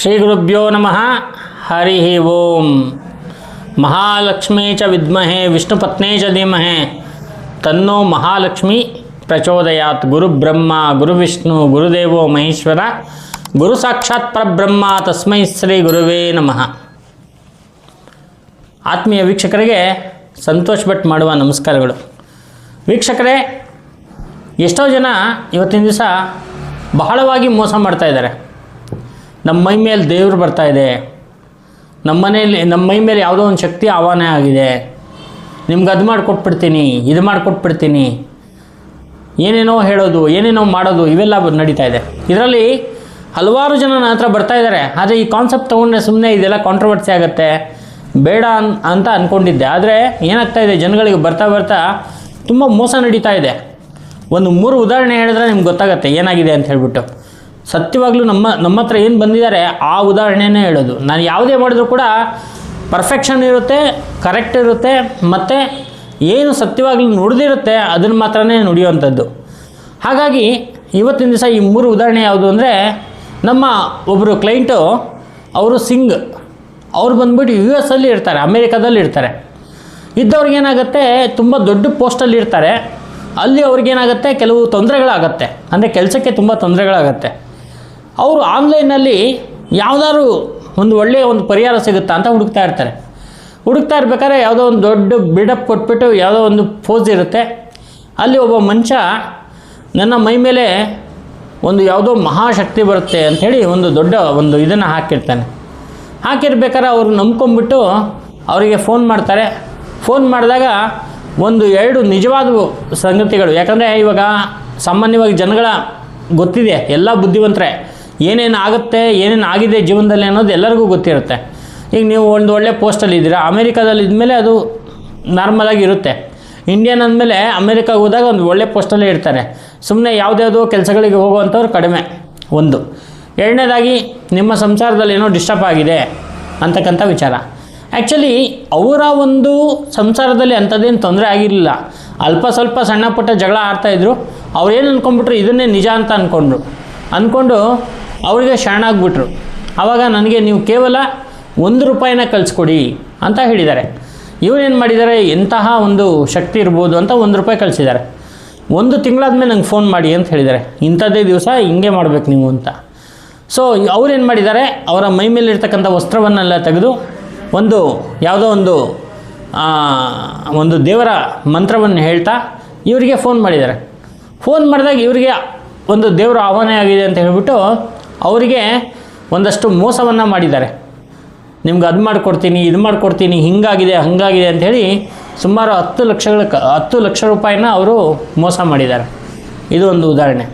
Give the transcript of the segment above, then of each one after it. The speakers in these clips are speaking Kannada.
ಶ್ರೀ ಗುರುಭ್ಯೋ ನಮಃ. ಹರಿ ಓಂ. ಮಹಾಲಕ್ಷ್ಮೀ ಚ ವಿಷ್ಣು ಪತ್ನೀಚ ಚ ಧೀಮಹೆ. ತನ್ನೋ ಮಹಾಲಕ್ಷ್ಮಿ ಪ್ರಚೋದಯಾತ್. ಗುರುಬ್ರಹ್ಮ ಗುರುವಿಷ್ಣು ಗುರುದೇವೋ ಮಹೇಶ್ವರ. ಗುರು ಸಾಕ್ಷಾತ್ ಪರಬ್ರಹ್ಮ, ತಸ್ಮೈ ಶ್ರೀ ಗುರುವೇ ನಮಃ. ಆತ್ಮೀಯ ವೀಕ್ಷಕರಿಗೆ ಸಂತೋಷ್ ಭಟ್ ಮಾಡುವ ನಮಸ್ಕಾರಗಳು. ವೀಕ್ಷಕರೇ, ಎಷ್ಟೋ ಜನ ಇವತ್ತಿನ ದಿವಸ ಬಹಳವಾಗಿ ಮೋಸ ಮಾಡ್ತಾ ಇದ್ದಾರೆ. ನಮ್ಮ ಮೈ ಮೇಲೆ ದೇವರು ಬರ್ತಾ ಇದೆ. ನಮ್ಮ ಮನೆಯಲ್ಲಿ ನಮ್ಮ ಮೈ ಮೇಲೆ ಯಾವುದೋ ಒಂದು ಶಕ್ತಿ ಆಹ್ವಾನ ಆಗಿದೆ. ನಿಮ್ಗೆ ಅದು ಮಾಡಿಕೊಟ್ಬಿಡ್ತೀನಿ, ಇದು ಮಾಡಿಕೊಟ್ಬಿಡ್ತೀನಿ. ಏನೇನೋ ಹೇಳೋದು, ಏನೇನೋ ಮಾಡೋದು, ಇವೆಲ್ಲ ನಡೀತಾ ಇದೆ. ಇದರಲ್ಲಿ ಹಲವಾರು ಜನ ನನ್ನ ಹತ್ರ ಬರ್ತಾ ಇದ್ದಾರೆ ಆದರೆ ಈ ಕಾನ್ಸೆಪ್ಟ್ ತೊಗೊಂಡ್ರೆ ಸುಮ್ಮನೆ ಇದೆಲ್ಲ ಕಾಂಟ್ರವರ್ಸಿ ಆಗುತ್ತೆ. ಬೇಡ ಅನ್, ಅಂತ ಅಂದ್ಕೊಂಡಿದ್ದೆ ಆದರೆ ಏನಾಗ್ತಾ ಇದೆ, ಜನಗಳಿಗೆ ಬರ್ತಾ ಬರ್ತಾ ತುಂಬ ಮೋಸ ನಡೀತಾ ಇದೆ. ಒಂದು ಮೂರು ಉದಾಹರಣೆ ಹೇಳಿದ್ರೆ ನಿಮ್ಗೆ ಗೊತ್ತಾಗುತ್ತೆ ಏನಾಗಿದೆ ಅಂತ ಹೇಳ್ಬಿಟ್ಟು. ಸತ್ಯವಾಗ್ಲೂ ನಮ್ಮ ನಮ್ಮ ಹತ್ರ ಏನು ಬಂದಿದ್ದಾರೆ, ಆ ಉದಾಹರಣೆನೇ ಹೇಳೋದು. ನಾನು ಯಾವುದೇ ಮಾಡಿದ್ರು ಕೂಡ ಪರ್ಫೆಕ್ಷನ್ ಇರುತ್ತೆ ಕರೆಕ್ಟ್ ಇರುತ್ತೆ, ಮತ್ತು ಏನು ಸತ್ಯವಾಗ್ಲೂ ನುಡಿದಿರುತ್ತೆ, ಅದನ್ನು ಮಾತ್ರನೇ ನುಡಿಯುವಂಥದ್ದು. ಹಾಗಾಗಿ ಇವತ್ತಿನ ದಿವಸ ಈ ಮೂರು ಉದಾಹರಣೆ ಯಾವುದು ಅಂದರೆ, ನಮ್ಮ ಒಬ್ಬರು ಕ್ಲೈಂಟು ಅವರು ಸಿಂಗ್ ಅವ್ರು ಬಂದ್ಬಿಟ್ಟು ಯು ಎಸ್ ಅಲ್ಲಿ ಇರ್ತಾರೆ, ಅಮೇರಿಕಾದಲ್ಲಿ ಇರ್ತಾರೆ. ಇದ್ದವ್ರಿಗೇನಾಗುತ್ತೆ ತುಂಬ ದೊಡ್ಡ ಪೋಸ್ಟಲ್ಲಿ ಇರ್ತಾರೆ. ಅಲ್ಲಿ ಅವ್ರಿಗೇನಾಗುತ್ತೆ ಕೆಲವು ತೊಂದರೆಗಳಾಗತ್ತೆ. ಅಂದರೆ ಕೆಲಸಕ್ಕೆ ತುಂಬ ತೊಂದರೆಗಳಾಗತ್ತೆ. ಅವರು ಆನ್ಲೈನಲ್ಲಿ ಯಾವುದಾದ್ರು ಒಂದು ಒಳ್ಳೆಯ ಒಂದು ಪರಿಹಾರ ಸಿಗುತ್ತಾ ಅಂತ ಹುಡುಕ್ತಾ ಇರ್ತಾರೆ. ಹುಡುಕ್ತಾ ಇರ್ಬೇಕಾದ್ರೆ ಯಾವುದೋ ಒಂದು ದೊಡ್ಡ ಬಿಡಪ್ ಕೊಟ್ಬಿಟ್ಟು ಯಾವುದೋ ಒಂದು ಪೋಸ್ ಇರುತ್ತೆ. ಅಲ್ಲಿ ಒಬ್ಬ ಮನುಷ್ಯ ನನ್ನ ಮೈ ಮೇಲೆ ಒಂದು ಯಾವುದೋ ಮಹಾಶಕ್ತಿ ಬರುತ್ತೆ ಅಂಥೇಳಿ ಒಂದು ದೊಡ್ಡ ಒಂದು ಇದನ್ನು ಹಾಕಿರ್ತಾನೆ. ಹಾಕಿರ್ಬೇಕಾದ್ರೆ ಅವರು ನಂಬ್ಕೊಂಬಿಟ್ಟು ಅವರಿಗೆ ಫೋನ್ ಮಾಡ್ತಾರೆ. ಫೋನ್ ಮಾಡಿದಾಗ ಒಂದು ಎರಡು ನಿಜವಾದವು ಸಂಗತಿಗಳು. ಯಾಕಂದರೆ ಇವಾಗ ಸಾಮಾನ್ಯವಾಗಿ ಜನಗಳ ಗೊತ್ತಿದೆ. ಎಲ್ಲ ಬುದ್ಧಿವಂತರೆ. ಏನೇನು ಆಗುತ್ತೆ, ಏನೇನು ಆಗಿದೆ ಜೀವನದಲ್ಲಿ ಅನ್ನೋದು ಎಲ್ಲರಿಗೂ ಗೊತ್ತಿರುತ್ತೆ. ಈಗ ನೀವು ಒಂದು ಒಳ್ಳೆ ಪೋಸ್ಟಲ್ಲಿ ಇದ್ದೀರಾ, ಅಮೇರಿಕಾದಲ್ಲಿ ಇದ್ಮೇಲೆ ಅದು ನಾರ್ಮಲಾಗಿ ಇರುತ್ತೆ. ಇಂಡಿಯನ್ ಅಂದಮೇಲೆ ಅಮೇರಿಕಾಗೆ ಹೋದಾಗ ಒಂದು ಒಳ್ಳೆ ಪೋಸ್ಟಲ್ಲೇ ಇರ್ತಾರೆ. ಸುಮ್ಮನೆ ಯಾವುದ್ಯಾವುದೋ ಕೆಲಸಗಳಿಗೆ ಹೋಗುವಂಥವ್ರು ಕಡಿಮೆ. ಒಂದು. ಎರಡನೇದಾಗಿ, ನಿಮ್ಮ ಸಂಸಾರದಲ್ಲಿ ಏನೋ ಡಿಸ್ಟರ್ಬ್ ಆಗಿದೆ ಅಂತಕ್ಕಂಥ ವಿಚಾರ. ಆ್ಯಕ್ಚುಲಿ ಅವರ ಒಂದು ಸಂಸಾರದಲ್ಲಿ ಅಂಥದ್ದೇನು ತೊಂದರೆ ಆಗಿರಲಿಲ್ಲ. ಅಲ್ಪ ಸ್ವಲ್ಪ ಸಣ್ಣ ಪುಟ್ಟ ಜಗಳ ಆಡ್ತಾಯಿದ್ರು ಏನು ಅಂದ್ಕೊಂಬಿಟ್ರು ಇದನ್ನೇ ನಿಜ ಅಂತ ಅಂದ್ಕೊಂಡ್ರು ಅಂದ್ಕೊಂಡು ಅವರಿಗೆ ಶರಣಾಗ್ಬಿಟ್ರು ಆವಾಗ ನನಗೆ ನೀವು ಕೇವಲ ಒಂದು ರೂಪಾಯಿನ ಕಳಿಸ್ಕೊಡಿ ಅಂತ ಹೇಳಿದ್ದಾರೆ. ಇವರೇನು ಮಾಡಿದ್ದಾರೆ? ಎಂತಹ ಒಂದು ಶಕ್ತಿ ಇರ್ಬೋದು ಅಂತ ಒಂದು ರೂಪಾಯಿ ಕಳಿಸಿದ್ದಾರೆ. ಒಂದು ತಿಂಗಳಾದ್ಮೇಲೆ ನಂಗೆ ಫೋನ್ ಮಾಡಿ ಅಂತ ಹೇಳಿದ್ದಾರೆ. ಇಂಥದ್ದೇ ದಿವಸ ಹಿಂಗೆ ಮಾಡ್ಬೇಕು ನೀವು ಅಂತ. ಸೊ ಅವ್ರೇನು ಮಾಡಿದ್ದಾರೆ? ಅವರ ಮೈ ಮೇಲಿರ್ತಕ್ಕಂಥ ವಸ್ತ್ರವನ್ನೆಲ್ಲ ತೆಗೆದು ಒಂದು ಯಾವುದೋ ಒಂದು ಒಂದು ದೇವರ ಮಂತ್ರವನ್ನು ಹೇಳ್ತಾ ಇವರಿಗೆ ಫೋನ್ ಮಾಡಿದ್ದಾರೆ. ಫೋನ್ ಮಾಡಿದಾಗ ಇವರಿಗೆ ಒಂದು ದೇವರ ಆಹ್ವಾನ ಆಗಿದೆ ಅಂತ ಹೇಳ್ಬಿಟ್ಟು ಅವರಿಗೆ ಒಂದಷ್ಟು ಮೋಸವನ್ನು ಮಾಡಿದ್ದಾರೆ. ನಿಮ್ಗೆ ಅದು ಮಾಡಿಕೊಡ್ತೀನಿ, ಇದು ಮಾಡಿಕೊಡ್ತೀನಿ, ಹಿಂಗಾಗಿದೆ, ಹಂಗಾಗಿದೆ ಅಂಥೇಳಿ ಸುಮಾರು ಹತ್ತು ಲಕ್ಷಗಳ ಕ, ಹತ್ತು ಲಕ್ಷ ರೂಪಾಯಿನ ಅವರು ಮೋಸ ಮಾಡಿದ್ದಾರೆ. ಇದು ಒಂದು ಉದಾಹರಣೆ.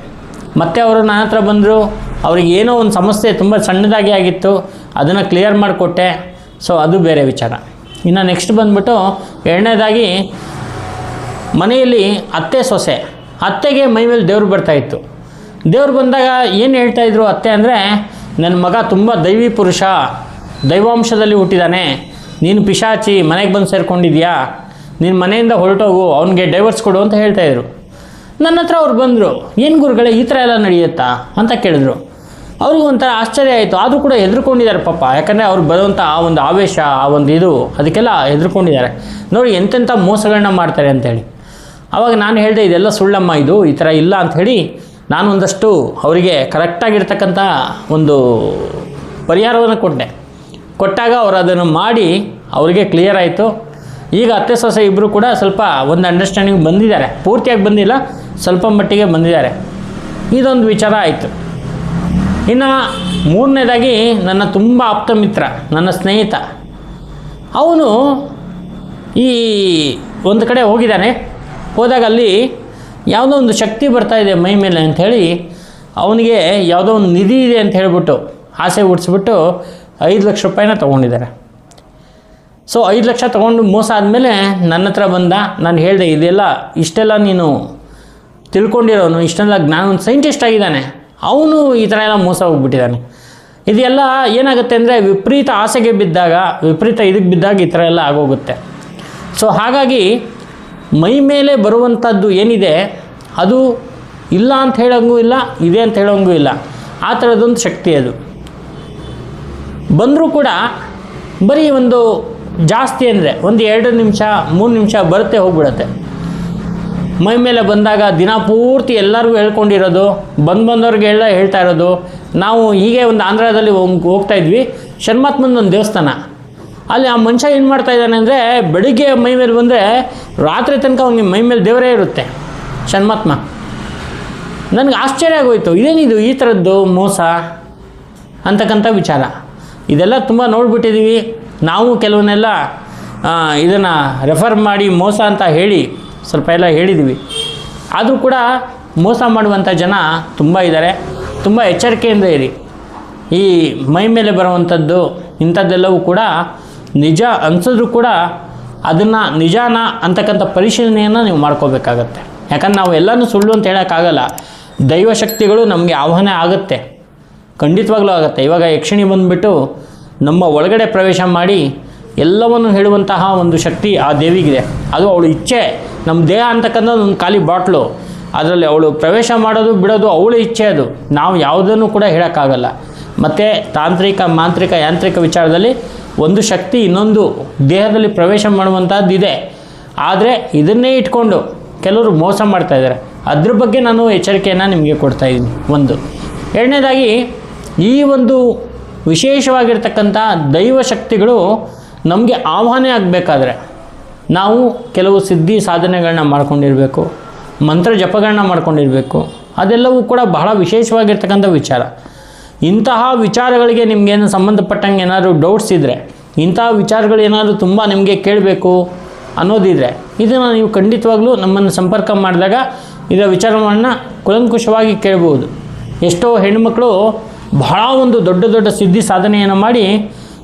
ಮತ್ತೆ ಅವರು ನನ್ನ ಹತ್ರ ಬಂದರು, ಅವ್ರಿಗೆ ಏನೋ ಒಂದು ಸಮಸ್ಯೆ ತುಂಬ ಸಣ್ಣದಾಗಿ ಆಗಿತ್ತು, ಅದನ್ನು ಕ್ಲಿಯರ್ ಮಾಡಿಕೊಟ್ಟೆ. ಸೊ ಅದು ಬೇರೆ ವಿಚಾರ. ಇನ್ನು ನೆಕ್ಸ್ಟ್ ಬಂದ್ಬಿಟ್ಟು ಎರಡನೇದಾಗಿ ಮನೆಯಲ್ಲಿ ಅತ್ತೆ ಸೊಸೆ, ಅತ್ತೆಗೆ ಮೈ ಮೇಲೆ ದೇವ್ರು ಬರ್ತಾಯಿತ್ತು ದೇವ್ರು ಬಂದಾಗ ಏನು ಹೇಳ್ತಾ ಇದ್ರು ಅತ್ತೆ ಅಂದರೆ ನನ್ನ ಮಗ ತುಂಬ ದೈವಿ ಪುರುಷ, ದೈವಾಂಶದಲ್ಲಿ ಹುಟ್ಟಿದಾನೆ. ನೀನು ಪಿಶಾಚಿ, ಮನೆಗೆ ಬಂದು ಸೇರ್ಕೊಂಡಿದ್ಯಾ? ನಿನ್ನ ಮನೆಯಿಂದ ಹೊರಟೋಗು, ಅವನಿಗೆ ಡೈವರ್ಸ್ ಕೊಡು ಅಂತ ಹೇಳ್ತಾಯಿದ್ರು ನನ್ನ ಹತ್ರ ಅವ್ರು ಬಂದರು. ಏನು ಗುರುಗಳೇ, ಈ ಥರ ಎಲ್ಲ ನಡೆಯುತ್ತಾ? ಅಂತ ಕೇಳಿದ್ರು. ಅವ್ರಿಗೂ ಒಂಥರ ಆಶ್ಚರ್ಯ ಆಯಿತು. ಆದರೂ ಕೂಡ ಹೆದರ್ಕೊಂಡಿದ್ದಾರೆ ಪಾಪ. ಯಾಕಂದರೆ ಅವ್ರು ಬರುವಂಥ ಆ ಒಂದು ಆವೇಶ, ಆ ಒಂದು ಇದು, ಅದಕ್ಕೆಲ್ಲ ಹೆದರ್ಕೊಂಡಿದ್ದಾರೆ. ನೋಡಿ ಎಂತೆಂಥ ಮೋಸಗಳನ್ನ ಮಾಡ್ತಾರೆ ಅಂತೇಳಿ. ಆವಾಗ ನಾನು ಹೇಳಿದೆ, ಇದೆಲ್ಲ ಸುಳ್ಳಮ್ಮ, ಇದು ಈ ಥರ ಇಲ್ಲ ಅಂಥೇಳಿ ನಾನು ಒಂದಷ್ಟು ಅವರಿಗೆ ಕರೆಕ್ಟಾಗಿರ್ತಕ್ಕಂಥ ಒಂದು ಪರಿಹಾರವನ್ನು ಕೊಟ್ಟೆ. ಕೊಟ್ಟಾಗ ಅವರು ಅದನ್ನು ಮಾಡಿ ಅವರಿಗೆ ಕ್ಲಿಯರ್ ಆಯಿತು. ಈಗ ಅತ್ತೆ ಸೊಸೆ ಇಬ್ಬರು ಕೂಡ ಸ್ವಲ್ಪ ಒಂದು ಅಂಡರ್ಸ್ಟ್ಯಾಂಡಿಂಗ್ ಬಂದಿದ್ದಾರೆ. ಪೂರ್ತಿಯಾಗಿ ಬಂದಿಲ್ಲ, ಸ್ವಲ್ಪ ಮಟ್ಟಿಗೆ ಬಂದಿದ್ದಾರೆ. ಇದೊಂದು ವಿಚಾರ ಆಯಿತು. ಇನ್ನು ಮೂರನೇದಾಗಿ ನನ್ನ ತುಂಬ ಆಪ್ತ ಮಿತ್ರ, ನನ್ನ ಸ್ನೇಹಿತ. ಅವನು ಈ ಒಂದು ಕಡೆ ಹೋಗಿದ್ದಾನೆ. ಹೋದಾಗ ಅಲ್ಲಿ ಯಾವುದೋ ಒಂದು ಶಕ್ತಿ ಬರ್ತಾ ಇದೆ ಮೈ ಮೇಲೆ ಅಂಥೇಳಿ ಅವನಿಗೆ ಯಾವುದೋ ಒಂದು ನಿಧಿ ಇದೆ ಅಂತ ಹೇಳಿಬಿಟ್ಟು ಆಸೆ ಹುಡ್ಸ್ಬಿಟ್ಟು ಐದು ಲಕ್ಷ ರೂಪಾಯಿನ ತೊಗೊಂಡಿದ್ದಾರೆ. ಸೊ ಐದು ಲಕ್ಷ ತೊಗೊಂಡು ಮೋಸ ಆದಮೇಲೆ ನನ್ನ ಹತ್ರ ಬಂದ, ನಾನು ಹೇಳಿದೆ, ಇದೆಲ್ಲ ಇಷ್ಟೆಲ್ಲ ನೀನು ತಿಳ್ಕೊಂಡಿರೋನು, ಇಷ್ಟೆಲ್ಲ ಜ್ಞಾನ, ಒಂದು ಸೈಂಟಿಸ್ಟ್ ಆಗಿದ್ದಾನೆ. ಅವನು ಈ ಥರ ಎಲ್ಲ ಮೋಸ ಹೋಗ್ಬಿಟ್ಟಿದ್ದಾನೆ. ಇದೆಲ್ಲ ಏನಾಗುತ್ತೆ ಅಂದರೆ ವಿಪರೀತ ಆಸೆಗೆ ಬಿದ್ದಾಗ, ವಿಪರೀತ ಇದಕ್ಕೆ ಬಿದ್ದಾಗ ಈ ಥರ ಎಲ್ಲ ಆಗೋಗುತ್ತೆ. ಸೊ ಹಾಗಾಗಿ ಮೈ ಮೇಲೆ ಬರುವಂಥದ್ದು ಏನಿದೆ, ಅದು ಇಲ್ಲ ಅಂತ ಹೇಳೋಂಗೂ ಇಲ್ಲ, ಇದೆ ಅಂತ ಹೇಳೋಂಗೂ ಇಲ್ಲ. ಆ ಥರದೊಂದು ಶಕ್ತಿ ಅದು. ಬಂದರೂ ಕೂಡ ಬರೀ ಒಂದು ಜಾಸ್ತಿ ಅಂದರೆ ಒಂದು ಎರಡು ನಿಮಿಷ, ಮೂರು ನಿಮಿಷ ಬರುತ್ತೆ ಹೋಗ್ಬಿಡತ್ತೆ. ಮೈ ಮೇಲೆ ಬಂದಾಗ ದಿನ ಪೂರ್ತಿ ಎಲ್ಲರಿಗೂ ಹೇಳ್ಕೊಂಡಿರೋದು, ಬಂದು ಬಂದವ್ರಿಗೆ ಎಲ್ಲ ಹೇಳ್ತಾ ಇರೋದು. ನಾವು ಹೀಗೆ ಒಂದು ಆಂಧ್ರದಲ್ಲಿ ಹೋಗ್- ಹೋಗ್ತಾ ಇದ್ವಿ. ಶರ್ಮಾತ್ಮಂದು ಒಂದು ದೇವಸ್ಥಾನ. ಅಲ್ಲಿ ಆ ಮನುಷ್ಯ ಏನು ಮಾಡ್ತಾ ಇದ್ದಾನೆ ಅಂದರೆ ಬೆಳಿಗ್ಗೆ ಮೈ ಮೇಲೆ ಬಂದರೆ ರಾತ್ರಿ ತನಕ ಅವನಿಗೆ ಮೈ ಮೇಲೆ ದೇವರೇ ಇರುತ್ತೆ, ಷಣ್ಮಾತ್ಮ. ನನಗೆ ಆಶ್ಚರ್ಯ ಆಗೋಯ್ತು. ಇದೇನಿದು ಈ ಥರದ್ದು ಮೋಸ ಅಂತಕ್ಕಂಥ ವಿಚಾರ. ಇದೆಲ್ಲ ತುಂಬ ನೋಡಿಬಿಟ್ಟಿದ್ದೀವಿ ನಾವು ಕೆಲವನ್ನೆಲ್ಲ ಇದನ್ನು ರೆಫರ್ ಮಾಡಿ ಮೋಸ ಅಂತ ಹೇಳಿ ಸ್ವಲ್ಪ ಎಲ್ಲ ಹೇಳಿದ್ದೀವಿ ಆದರೂ ಕೂಡ ಮೋಸ ಮಾಡುವಂಥ ಜನ ತುಂಬ ಇದ್ದಾರೆ ತುಂಬ ಎಚ್ಚರಿಕೆಯಿಂದ ಇರಿ. ಈ ಮೈ ಮೇಲೆ ಬರುವಂಥದ್ದು ಇಂಥದ್ದೆಲ್ಲವೂ ಕೂಡ ನಿಜ ಅನ್ಸಿದ್ರು ಕೂಡ ಅದನ್ನು ನಿಜಾನ ಅಂತಕ್ಕಂಥ ಪರಿಶೀಲನೆಯನ್ನು ನೀವು ಮಾಡ್ಕೋಬೇಕಾಗತ್ತೆ. ಯಾಕಂದ್ರೆ ನಾವು ಎಲ್ಲನೂ ಸುಳ್ಳು ಅಂತ ಹೇಳೋಕ್ಕಾಗಲ್ಲ. ದೈವಶಕ್ತಿಗಳು ನಮಗೆ ಆಹ್ವಾನ ಆಗುತ್ತೆ. ಖಂಡಿತವಾಗ್ಲೂ ಆಗುತ್ತೆ. ಇವಾಗ ಯಕ್ಷಿಣಿ ಬಂದುಬಿಟ್ಟು ನಮ್ಮ ಒಳಗಡೆ ಪ್ರವೇಶ ಮಾಡಿ ಎಲ್ಲವನ್ನು ಹೇಳುವಂತಹ ಒಂದು ಶಕ್ತಿ ಆ ದೇವಿಗಿದೆ. ಅದು ಅವಳು ಇಚ್ಛೆ. ನಮ್ಮ ದೇಹ ಅಂತಕ್ಕಂಥ ಒಂದು ಖಾಲಿ ಬಾಟ್ಲು. ಅದರಲ್ಲಿ ಅವಳು ಪ್ರವೇಶ ಮಾಡೋದು ಬಿಡೋದು ಅವಳ ಇಚ್ಛೆ ಅದು. ನಾವು ಯಾವುದನ್ನು ಕೂಡ ಹೇಳೋಕ್ಕಾಗಲ್ಲ. ಮತ್ತು ತಾಂತ್ರಿಕ, ಮಾಂತ್ರಿಕ, ಯಾಂತ್ರಿಕ ವಿಚಾರದಲ್ಲಿ ಒಂದು ಶಕ್ತಿ ಇನ್ನೊಂದು ದೇಹದಲ್ಲಿ ಪ್ರವೇಶ ಮಾಡುವಂಥದ್ದು ಇದೆ ಆದರೆ ಇದನ್ನೇ ಇಟ್ಕೊಂಡು ಕೆಲವರು ಮೋಸ ಮಾಡ್ತಾ ಇದ್ದಾರೆ. ಅದ್ರ ಬಗ್ಗೆ ನಾನು ಎಚ್ಚರಿಕೆಯನ್ನು ನಿಮಗೆ ಕೊಡ್ತಾ ಇದ್ದೀನಿ. ಒಂದು. ಎರಡನೇದಾಗಿ ಈ ಒಂದು ವಿಶೇಷವಾಗಿರ್ತಕ್ಕಂಥ ದೈವ ಶಕ್ತಿಗಳು ನಮಗೆ ಆಹ್ವಾನ ಆಗಬೇಕಾದ್ರೆ ನಾವು ಕೆಲವು ಸಿದ್ಧಿ ಸಾಧನೆಗಳನ್ನ ಮಾಡ್ಕೊಂಡಿರಬೇಕು, ಮಂತ್ರ ಜಪಗಳನ್ನ ಮಾಡ್ಕೊಂಡಿರಬೇಕು, ಅದೆಲ್ಲವೂ ಕೂಡ ಬಹಳ ವಿಶೇಷವಾಗಿರ್ತಕ್ಕಂಥ ವಿಚಾರ. ಇಂತಹ ವಿಚಾರಗಳಿಗೆ ನಿಮಗೇನು ಸಂಬಂಧಪಟ್ಟಂಗೆ ಏನಾದರೂ ಡೌಟ್ಸ್ ಇದ್ದರೆ ಇಂತಹ ವಿಚಾರಗಳು ಏನಾದರೂ ತುಂಬ ನಿಮಗೆ ಕೇಳಬೇಕು ಅನ್ನೋದಿದ್ರೆ, ಇದನ್ನು ನೀವು ಖಂಡಿತವಾಗ್ಲೂ ನಮ್ಮನ್ನು ಸಂಪರ್ಕ ಮಾಡಿದಾಗ ಇದರ ವಿಚಾರವನ್ನು ಕುಲಂಕುಷವಾಗಿ ಕೇಳ್ಬೋದು. ಎಷ್ಟೋ ಹೆಣ್ಣುಮಕ್ಕಳು ಬಹಳ ಒಂದು ದೊಡ್ಡ ದೊಡ್ಡ ಸಿದ್ಧಿ ಸಾಧನೆಯನ್ನು ಮಾಡಿ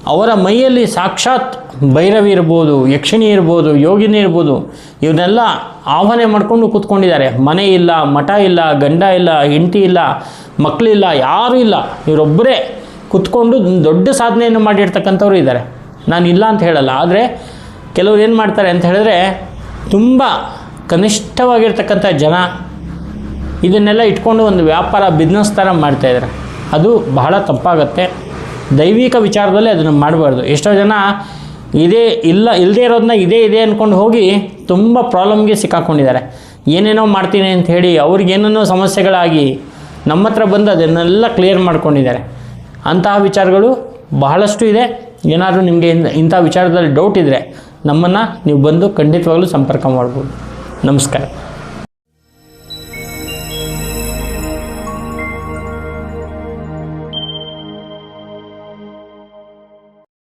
ಅವರ ಮೈಯಲ್ಲಿ ಸಾಕ್ಷಾತ್ ಭೈರವಿ ಇರ್ಬೋದು, ಯಕ್ಷಿಣಿ ಇರ್ಬೋದು, ಯೋಗಿನಿ ಇರ್ಬೋದು ಇವನ್ನೆಲ್ಲ ಆಹ್ವಾನ ಮಾಡಿಕೊಂಡು ಕೂತ್ಕೊಂಡಿದ್ದಾರೆ. ಮನೆ ಇಲ್ಲ, ಮಠ ಇಲ್ಲ, ಗಂಡ ಇಲ್ಲ, ಹೆಂಡತಿ ಇಲ್ಲ ಮಕ್ಕಳಿಲ್ಲ ಯಾರೂ ಇಲ್ಲ. ಇವರೊಬ್ಬರೇ ಕೂತ್ಕೊಂಡು ದೊಡ್ಡ ಸಾಧನೆಯನ್ನು ಮಾಡಿರ್ತಕ್ಕಂಥವ್ರು ಇದ್ದಾರೆ. ನಾನು ಇಲ್ಲ ಅಂತ ಹೇಳಲ್ಲ, ಆದರೆ ಕೆಲವ್ರು ಏನು ಮಾಡ್ತಾರೆ ಅಂತ ಹೇಳಿದ್ರೆ ತುಂಬ ಕನಿಷ್ಠವಾಗಿರ್ತಕ್ಕಂಥ ಜನ ಇದನ್ನೆಲ್ಲ ಇಟ್ಕೊಂಡು ಒಂದು ವ್ಯಾಪಾರ ಬಿಸ್ನೆಸ್ ಥರ ಮಾಡ್ತಾಯಿದ್ದಾರೆ ಅದು ಬಹಳ ತಪ್ಪಾಗತ್ತೆ. ದೈವಿಕ ವಿಚಾರದಲ್ಲಿ ಅದನ್ನು ಮಾಡಬಾರ್ದು. ಎಷ್ಟೋ ಜನ ಇದೇ ಇಲ್ಲ ಇಲ್ಲದೇ ಇರೋದನ್ನ ಇದೇ, ಇದೆ ಅಂದ್ಕೊಂಡು ಹೋಗಿ ತುಂಬ ಪ್ರಾಬ್ಲಮ್ಗೆ ಸಿಕ್ಕಾಕೊಂಡಿದ್ದಾರೆ. ಏನೇನೋ ಮಾಡ್ತೀನಿ ಅಂತ ಹೇಳಿ ಅವ್ರಿಗೇನೇನೋ ಸಮಸ್ಯೆಗಳಾಗಿ ನಮ್ಮ ಹತ್ರ ಬಂದು ಅದನ್ನೆಲ್ಲ ಕ್ಲಿಯರ್ ಮಾಡ್ಕೊಂಡಿದ್ದಾರೆ. ಅಂತಹ ವಿಚಾರಗಳು ಬಹಳಷ್ಟು ಇದೆ. ಏನಾದರೂ ನಿಮಗೆ ಇಂಥ- ಇಂಥ ವಿಚಾರದಲ್ಲಿ ಡೌಟ್ ಇದ್ದರೆ ನಮ್ಮನ್ನು ನೀವು ಬಂದು ಖಂಡಿತವಾಗಲೂ ಸಂಪರ್ಕ ಮಾಡ್ಬೋದು. ನಮಸ್ಕಾರ.